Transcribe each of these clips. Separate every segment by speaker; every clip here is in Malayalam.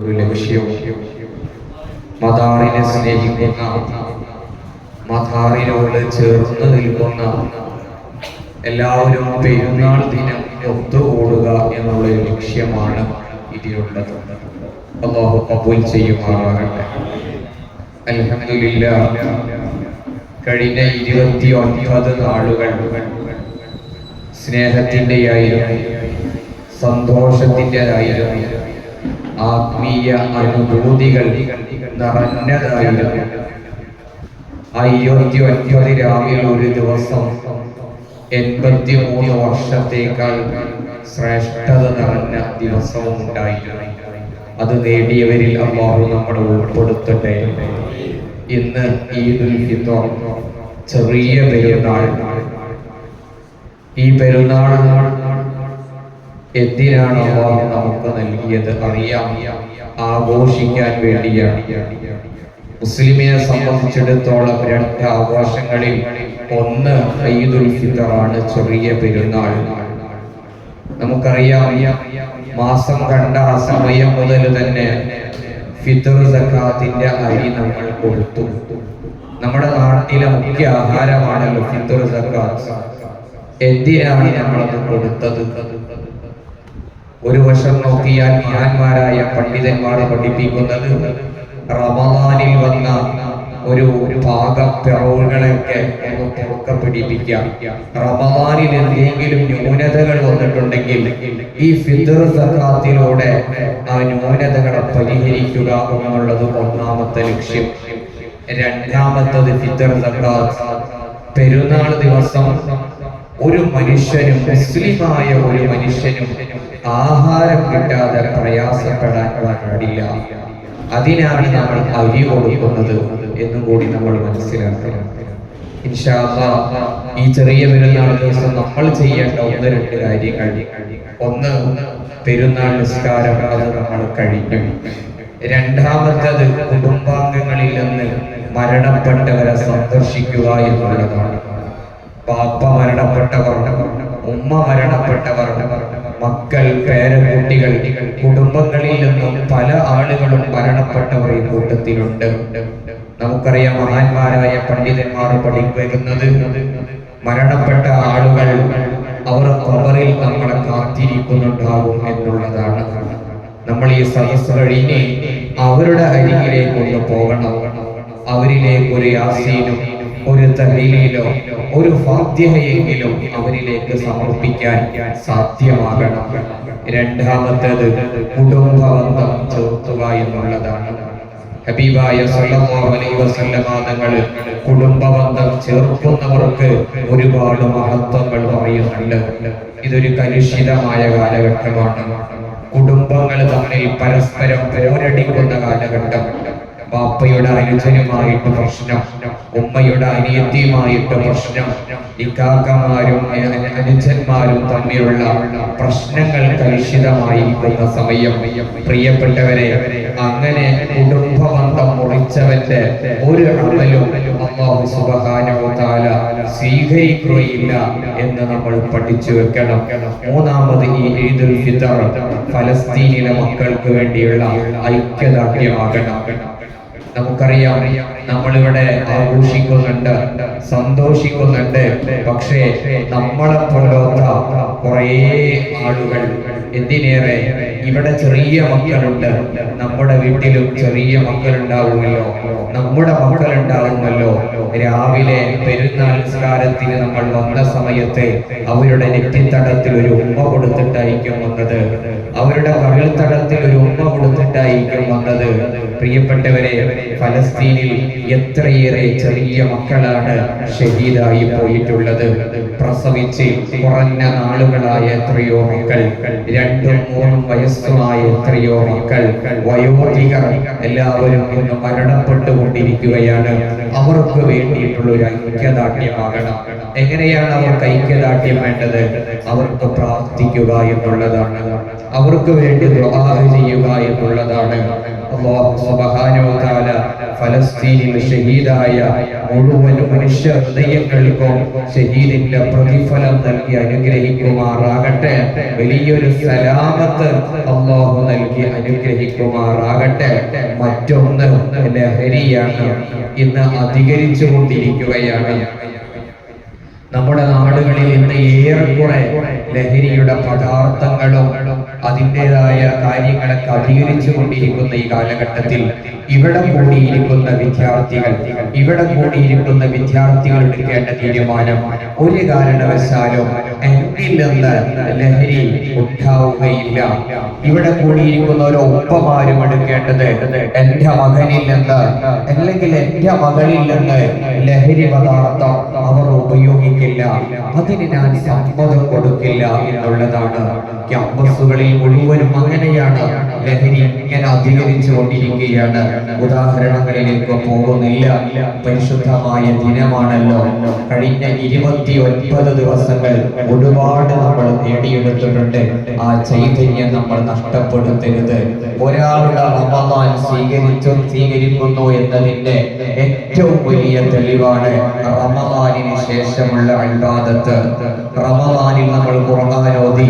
Speaker 1: ഒരു ലക്ഷ്യം. മദാറിനെ സ്നേഹിക്കുന്ന മദാറിനോട് ചേർന്ന് നിൽക്കുന്ന എല്ലാവരും പെരുന്നാൾ ദിനം ഒത്തുകൂടുക എന്നുള്ള ലക്ഷ്യമാണ് ഇതിലുള്ളത്. അള്ളാഹു കബൂൽ ചെയ്യുമാറാകട്ടെ. അലഹമില്ല കഴിഞ്ഞ ഇരുപത്തി ഒൻപത് നാളുകൾ സ്നേഹത്തിന്റെയായിരുന്നു സന്തോഷത്തിന്റെതായിരുന്നു. ആത്മീയ അനുഭൂതികൾ നിറഞ്ഞതായിരുന്നു ഇരുപത്തി ഒൻപത് രാവിലെ ഒരു ദിവസം എൺപത്തി മൂന്ന് വർഷത്തേക്കാൾ ശ്രേഷ്ഠത നിറഞ്ഞ ദിവസവും ഉണ്ടായിരുന്നു അത് നേടിയവരിൽ അമ്മാവ് നമ്മളെ ഉൾപ്പെടുത്തട്ടെ. ഇന്ന് ഈദുൽ ഫിത്തർ ചെറിയ പെരുന്നാൾ. ഈ പെരുന്നാൾ എന്തിനാണ് അള്ളാഹു നമുക്ക് നൽകിയത് അറിയാം ആഘോഷിക്കാൻ വേണ്ടിയാണ്. മുസ്ലിമിനെ സംബന്ധിച്ചിടത്തോളം രണ്ട് ആഘോഷങ്ങളിൽ ഒന്ന് ഈദുൽ ഫിത്തറാണ് ചെറിയ പെരുന്നാൾ. നമുക്കറിയാം മാസം കണ്ട ആ സമയം മുതൽ തന്നെ ഫിത്തർ സക്കാത്തിന്റെ അരി നമ്മൾ കൊടുത്തു. നമ്മുടെ നാട്ടിലെ മുഖ്യ ആഹാരമാണല്ലോ ഫിത്തർ സക്കാത്ത്. എന്തിനാണ് നമ്മളത് കൊടുത്തത്? ഒരു വശം നോക്കിയാൽ മഹാന്മാരായ പണ്ഡിതന്മാർ പഠിപ്പിക്കുന്നത് റമദാനിൽ വന്ന ഒരു പാകം പിറവുകളൊക്കെ ഒന്ന് തുറക്ക പിടിപ്പിക്കാം. റമദാനിൽ എന്തെങ്കിലും ന്യൂനതകൾ വന്നിട്ടുണ്ടെങ്കിൽ ഈ ഫിദർ സക്കാത്തിലൂടെ ആ ന്യൂനതകളെ പരിഹരിക്കുക എന്നുള്ളത് ഒന്നാമത്തെ ലക്ഷ്യം. രണ്ടാമത്തത് ഫിദർ സക്കാത്ത്. പെരുന്നാൾ ദിവസം ഒരു മനുഷ്യനും മുസ്ലിമായ ഒരു മനുഷ്യനും ആഹാരം കിട്ടാതെ പ്രയാസപ്പെടാൻ പാടില്ല. അതിനാണ് നമ്മൾ അരി കൊടുക്കുന്നത് എന്നും കൂടി നമ്മൾ മനസ്സിലാക്കണം. ഈ ചെറിയ പെരുന്നാൾ ദിവസം നമ്മൾ ചെയ്യേണ്ട ഒന്ന് രണ്ട് കാര്യങ്ങൾ. ഒന്ന് പെരുന്നാൾ നിസ്കാരം അത് നമ്മൾ കഴിഞ്ഞു രണ്ടാമത്തത് കുടുംബാംഗങ്ങളിൽ നിന്ന് മരണപ്പെട്ടവരെ സന്ദർശിക്കുക എന്നുള്ളതാണ്. പാപ്പ മരണപ്പെട്ടവർ ഉമ്മ മരണപ്പെട്ടവർ മക്കൾ പേരക്കുട്ടികൾ കുടുംബങ്ങളിൽ നിന്നും പല ആളുകളും മരണപ്പെട്ടവർ ഈ കൂട്ടത്തിലുണ്ട്. നമുക്കറിയാം മഹാന്മാരായ പണ്ഡിതന്മാർ പഠിപ്പിക്കുന്നത് മരണപ്പെട്ട ആളുകൾ അവർ കബറിൽ നമ്മളെ കാത്തിരിക്കുന്നുണ്ടാകും എന്നുള്ളതാണ്. നമ്മൾ ഈ സദസ് കഴിഞ്ഞ് അവരുടെ അരികിലേക്ക് ഒന്ന് പോകണം. അവരിലേക്ക് ഒരു യാസീനും ഒരു തഹീലയിലോ ഒരു ഫാത്തിഹയെങ്കിലും അവരിലേക്ക് സമർപ്പിക്കാൻ സാധ്യമാകണം. രണ്ടാമത്തേത് കുടുംബബന്ധം ചേർത്തുക എന്നുള്ളതാണ്. ഹബീബായ അലൈഹി വസല്ലമ തങ്ങൾ കുടുംബബന്ധം ചേർക്കുന്നവർക്ക് ഒരുപാട് മഹത്വങ്ങൾ പറയുന്നുണ്ട്. ഇതൊരു കലുഷിതമായ കാലഘട്ടമാണ്. കുടുംബങ്ങൾ തമ്മിൽ പരസ്പരം പോരടിക്കുന്ന കാലഘട്ടം. ബാപ്പയുടെ അനുജനുമായിട്ട് പ്രശ്നം ഉമ്മയുടെ അനിയത്തിയുമായിട്ട് പ്രശ്നം ഇക്കാക്കമാരും അന- അനുജന്മാരും തമ്മിലുള്ള പ്രശ്നങ്ങൾ കലുഷിതമായിരിക്കുന്ന സമയം. പ്രിയപ്പെട്ടവരെ അങ്ങനെ കുടുംബബന്ധം മുറിച്ചവന്റെ ഒരു അമലും താല സ്വീകരിക്കുകയില്ല എന്ന് നമ്മൾ പഠിച്ചു വെക്കണം. മൂന്നാമത് ഈ ഈദുൽ ഫിത്തർ ഫലസ്തീനിലെ മക്കൾക്ക് വേണ്ടിയുള്ള ഐക്യദാർഢ്യമാകണം. നമുക്കറിയാം നമ്മളിവിടെ ആഘോഷിക്കുന്നുണ്ട് സന്തോഷിക്കുന്നുണ്ട്. പക്ഷേ നമ്മളെ പോലത്ത കുറേ ആളുകൾ എന്തിനേറെ ഇവിടെ ചെറിയ മക്കളുണ്ട്. നമ്മുടെ വീട്ടിലും ചെറിയ മക്കളുണ്ടാവുമല്ലോ. നമ്മുടെ മക്കളുണ്ടാവുമല്ലോ. രാവിലെ പെരുന്നാൾ നിസ്കാരത്തിന് നമ്മൾ വന്ന സമയത്ത് അവരുടെ നെറ്റിത്തടത്തിൽ ഒരു ഉമ്മ കൊടുത്തിട്ടായിരിക്കും വന്നത്. അവരുടെ കവിൾത്തടത്തിൽ ഒരു ഉമ്മ കൊടുത്തിട്ടായിരിക്കും വന്നത്. പ്രിയപ്പെട്ടവരെ ഫലസ്തീനിൽ എത്രയേറെ ചെറിയ മക്കളാണ് ഷഹീദായി പോയിട്ടുള്ളത്. പ്രസവിച്ച് കുറഞ്ഞ നാളുകളായ എത്രയോ മക്കൾ രണ്ടും മൂന്നും വയസ്സുമായ എത്രയോ മക്കൾ വയോധികർ എല്ലാവരും ഇന്ന് മരണപ്പെട്ടുകൊണ്ടിരിക്കുകയാണ്. അവർക്ക് വേണ്ടിയിട്ടുള്ള ഒരു ഐക്യദാർഢ്യമാകണം. എങ്ങനെയാണ് അവർക്ക് ഐക്യദാർഢ്യം വേണ്ടത്? അവർക്ക് പ്രാർത്ഥിക്കുക എന്നുള്ളതാണ്. അവർക്ക് വേണ്ടി ദുആ ചെയ്യുക എന്നുള്ളതാണ് അല്ലാഹു സുബ്ഹാനഹു ഫലസ്തീനിൽ ഷഹീദായ മുഴുവൻ മനുഷ്യ ഹൃദയങ്ങൾക്കും ഷഹീദിന്റെ പ്രതിഫലം നൽകി അനുഗ്രഹിക്കുമാറാകട്ടെ. വലിയൊരു സലാമത്ത് അള്ളാഹു നൽകി അനുഗ്രഹിക്കുമാറാകട്ടെ. മറ്റൊന്ന് ലഹരിയാണ് ഇന്ന് അധികരിച്ചു കൊണ്ടിരിക്കുകയാണ്. നമ്മുടെ നാടുകളിൽ ഇന്ന് ഏറെക്കുറെ ലഹരിയുടെ പദാർത്ഥങ്ങളും അതിന്റെതായ കാര്യങ്ങളൊക്കെ അധികരിച്ചു കൊണ്ടിരിക്കുന്ന ഈ കാലഘട്ടത്തിൽ ഇവിടെ കൂടിയിരിക്കുന്ന വിദ്യാർത്ഥികൾ ഇവിടെ കൂടിയിരിക്കുന്ന വിദ്യാർത്ഥികൾ എടുക്കേണ്ട തീരുമാനം ഒരു കാരണവശാലും നിന്ന് ലഹരി ഉണ്ടാവുകയില്ല. ഇവിടെ കൂടിയിരിക്കുന്ന ഒരു ഒപ്പമാരും എടുക്കേണ്ടത് എന്റെ മകനിൽ നിന്ന് അല്ലെങ്കിൽ എന്റെ മകളിൽ നിന്ന് ലഹരി പദാർത്ഥം അവർ ഉപയോഗിക്കില്ല. അതിന് ഞാൻ സമ്മതം കൊടുക്കില്ല എന്നുള്ളതാണ് ക്യാമ്പസുകളിൽ മുഴുവനും അങ്ങനെയാണ്. ലഹരി ഇങ്ങനെ അധികരിച്ചു കൊണ്ടിരിക്കുകയാണ് ഉദാഹരണങ്ങളിലേക്ക് പോകുന്നില്ല. പരിശുദ്ധമായ ദിനമാണല്ലോ. കഴിഞ്ഞ ഇരുപത്തി ഒൻപത് ദിവസങ്ങൾ ഒരുപാട് നമ്മൾ നേടിയെടുത്തിട്ടുണ്ട്. ആ ചൈതന്യം നമ്മൾ നഷ്ടപ്പെടുത്തരുത്. ഒരാളുടെ റമദാൻ സ്വീകരിച്ചു സ്വീകരിക്കുന്നു എന്നതിന്റെ ഏറ്റവും വലിയ തെളിവാണ് റമദാനിന് ശേഷമുള്ള അൽബാദത്ത്. റമദാനിൽ നമ്മൾ ഖുർആാനോദി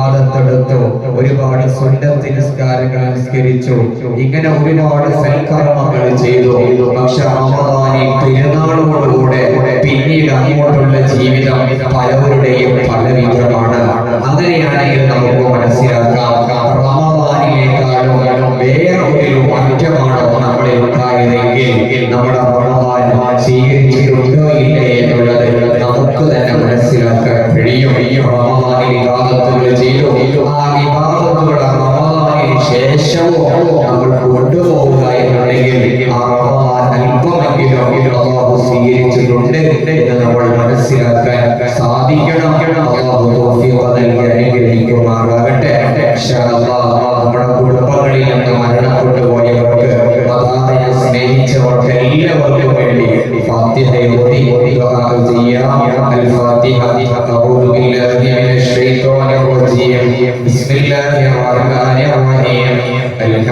Speaker 1: ഇബാദത്തെടുത്തു ഒരുപാട് സ്വന്തം നിസ്കാരങ്ങൾ അനുസ്കരിച്ചു. ഇങ്ങനെ ഒരുപാട് സൽക്കർമ്മങ്ങൾ ചെയ്തു. പക്ഷെ റമദാനിൽ പെരുന്നാളോടുകൂടെ പിന്നീട് അങ്ങോട്ടുള്ള ജീവിതം പലവരുടെയും പലവിധമാണ്. അങ്ങനെയാണെങ്കിൽ നമുക്ക് മനസ്സിലാക്കാം. റമദാനിലേക്കാളും ഒരു മാറ്റമാണോ നമ്മളിൽ ഉണ്ടായതെങ്കിൽ നമ്മുടെ ശേഷവും നമ്മൾ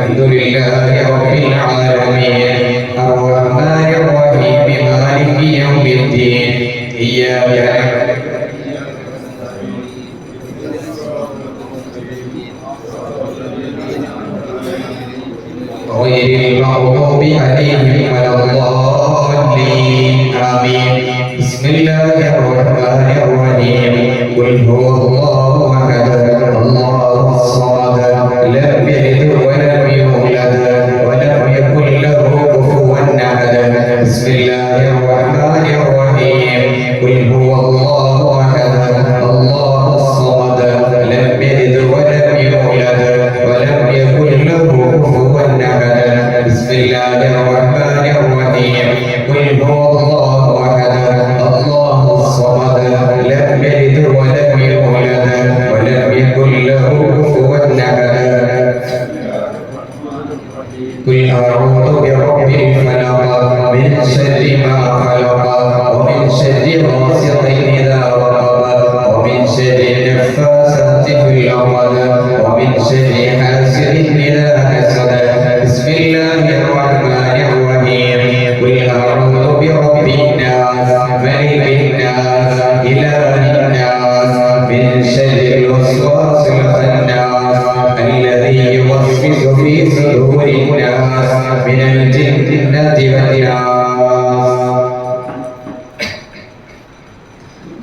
Speaker 1: الحمد لله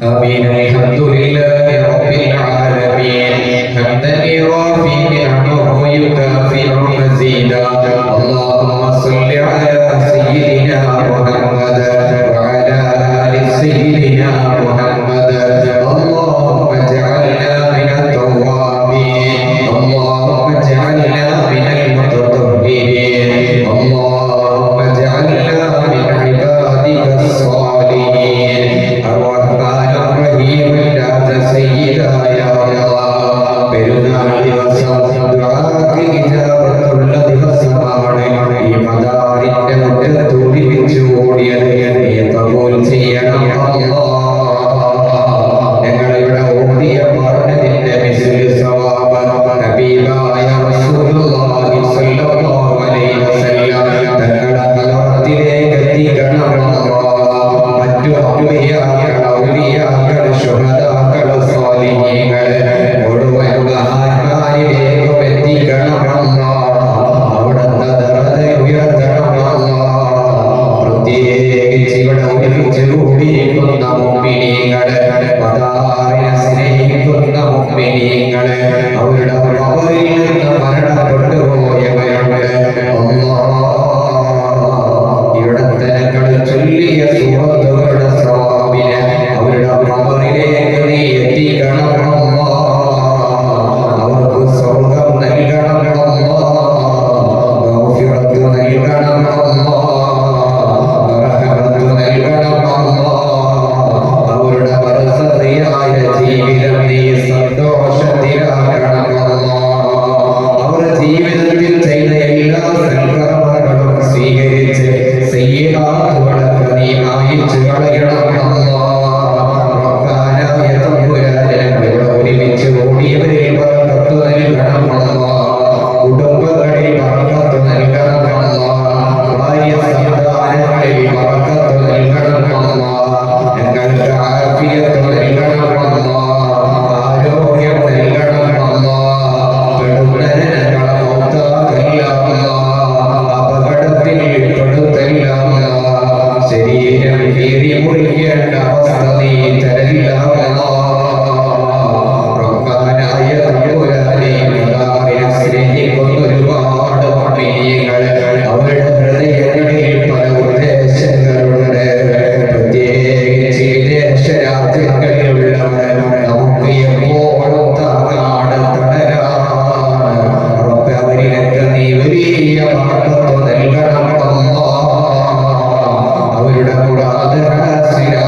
Speaker 1: آمين الحمد لله رب العالمين حمدا يوافي de.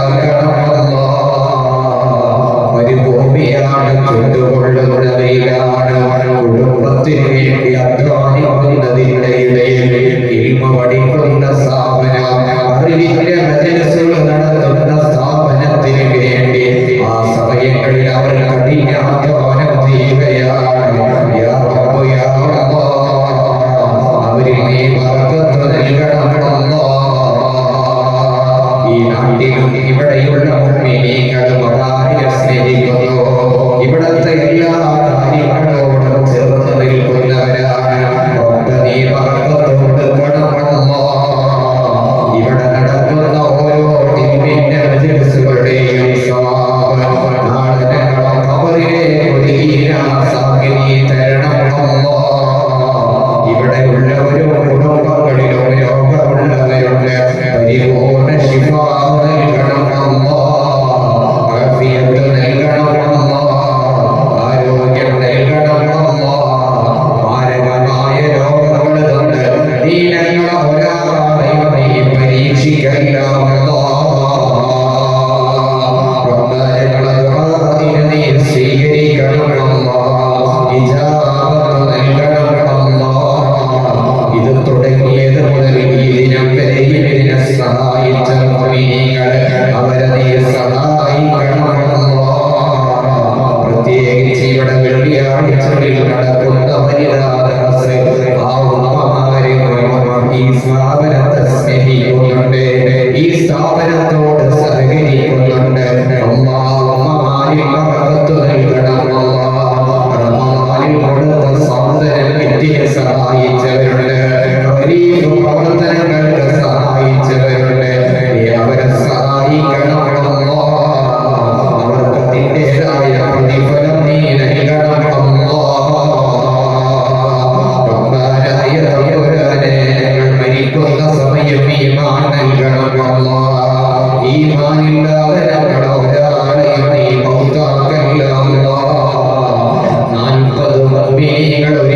Speaker 1: Mungkin.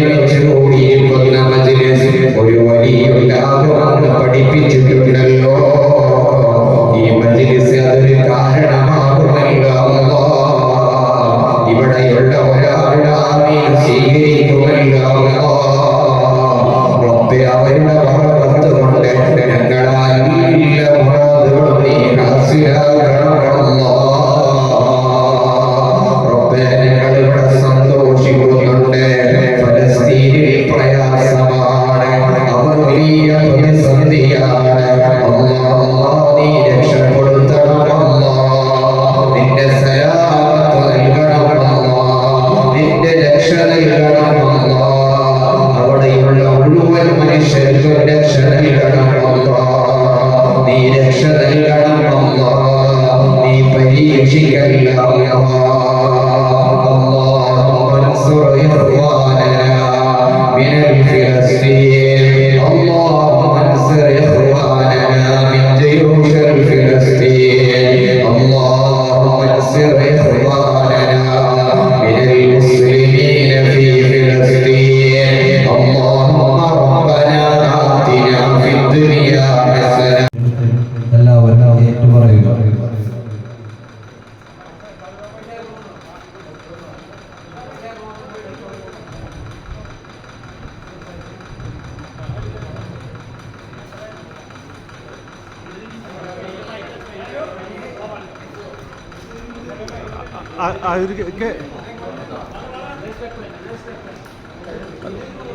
Speaker 1: பேர்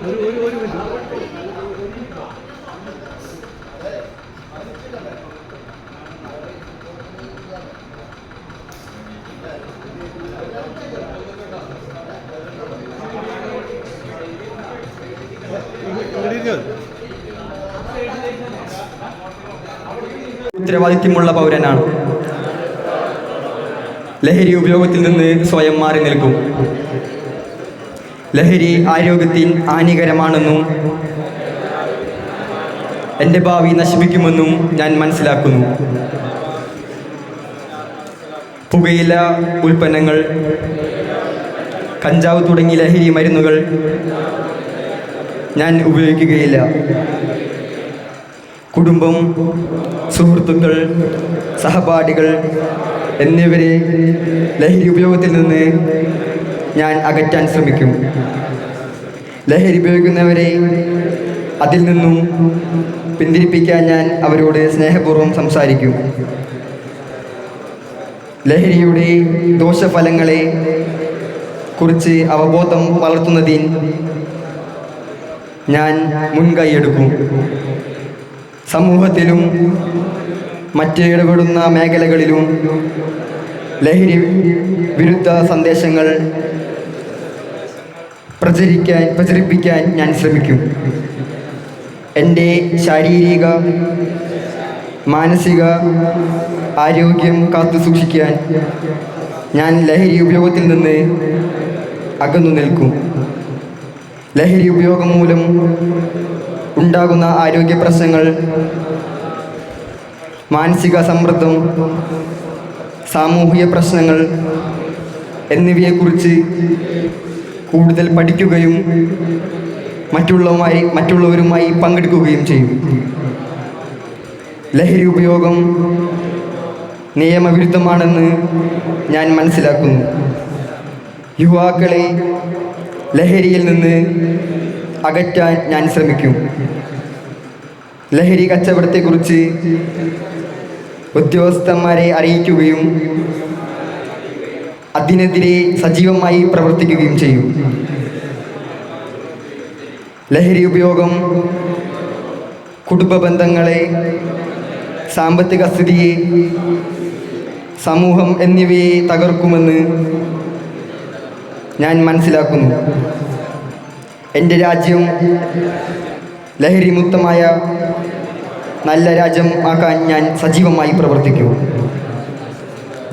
Speaker 1: ഒരു
Speaker 2: ഒരു ഒരു മിനിറ്റ്.
Speaker 3: ഉത്തരവാദിത്യമുള്ള പൗരനാണ്. ലഹരി ഉപയോഗത്തിൽ നിന്ന് സ്വയം മാറി നിൽക്കും. ലഹരി ആരോഗ്യത്തിന് ഹാനികരമാണെന്നും എന്റെ ഭാവി നശിപ്പിക്കുമെന്നും ഞാൻ മനസ്സിലാക്കുന്നു. പുകയില ഉൽപ്പന്നങ്ങൾ കഞ്ചാവ് തുടങ്ങിയ ലഹരി മരുന്നുകൾ ഞാൻ ഉപയോഗിക്കുകയില്ല. കുടുംബം സുഹൃത്തുക്കൾ സഹപാഠികൾ എന്നിവരെ ലഹരി ഉപയോഗത്തിൽ നിന്ന് ഞാൻ അകറ്റാൻ ശ്രമിക്കും. ലഹരി ഉപയോഗിക്കുന്നവരെ അതിൽ നിന്നും പിന്തിരിപ്പിക്കാൻ ഞാൻ അവരോട് സ്നേഹപൂർവം സംസാരിക്കും. ലഹരിയുടെ ദോഷഫലങ്ങളെ കുറിച്ച് അവബോധം വളർത്തുന്നതിൽ ഞാൻ മുൻകൈയെടുക്കും സമൂഹത്തിലും മറ്റ് ഇടപെടുന്ന മേഖലകളിലും ലഹരി വിരുദ്ധ സന്ദേശങ്ങൾ പ്രചരിക്കാൻ പ്രചരിപ്പിക്കാൻ ഞാൻ ശ്രമിക്കും. എന്റെ ശാരീരിക മാനസിക ആരോഗ്യം കാത്തു സൂക്ഷിക്കാൻ ഞാൻ ലഹരി ഉപയോഗത്തിൽ നിന്ന് അകന്നു നിൽക്കും. ലഹരി ഉപയോഗം മൂലം ഉണ്ടാകുന്ന ആരോഗ്യ പ്രശ്നങ്ങൾ മാനസിക സമ്മർദ്ദം സാമൂഹിക പ്രശ്നങ്ങൾ എന്നിവയെക്കുറിച്ച് കൂടുതൽ പഠിക്കുകയും മറ്റുള്ളവുമായി മറ്റുള്ളവരുമായി പങ്കെടുക്കുകയും ചെയ്യും. ലഹരി ഉപയോഗം നിയമവിരുദ്ധമാണെന്ന് ഞാൻ മനസ്സിലാക്കുന്നു. യുവാക്കളെ ലഹരിയിൽ നിന്ന് അകറ്റാൻ ഞാൻ ശ്രമിക്കും. ലഹരി കച്ചവടത്തെക്കുറിച്ച് ഉദ്യോഗസ്ഥന്മാരെ അറിയിക്കുകയും അതിനെതിരെ സജീവമായി പ്രവർത്തിക്കുകയും ചെയ്യും. ലഹരി ഉപയോഗം കുടുംബ ബന്ധങ്ങളെ സാമ്പത്തിക സ്ഥിതിയെ സമൂഹം എന്നിവയെ തകർക്കുമെന്ന് ഞാൻ മനസ്സിലാക്കുന്നു. എന്റെ രാജ്യം ലഹരിമുക്തമായ നല്ല രാജ്യം ആക്കാൻ ഞാൻ സജീവമായി പ്രവർത്തിക്കും.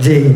Speaker 3: ജയ്.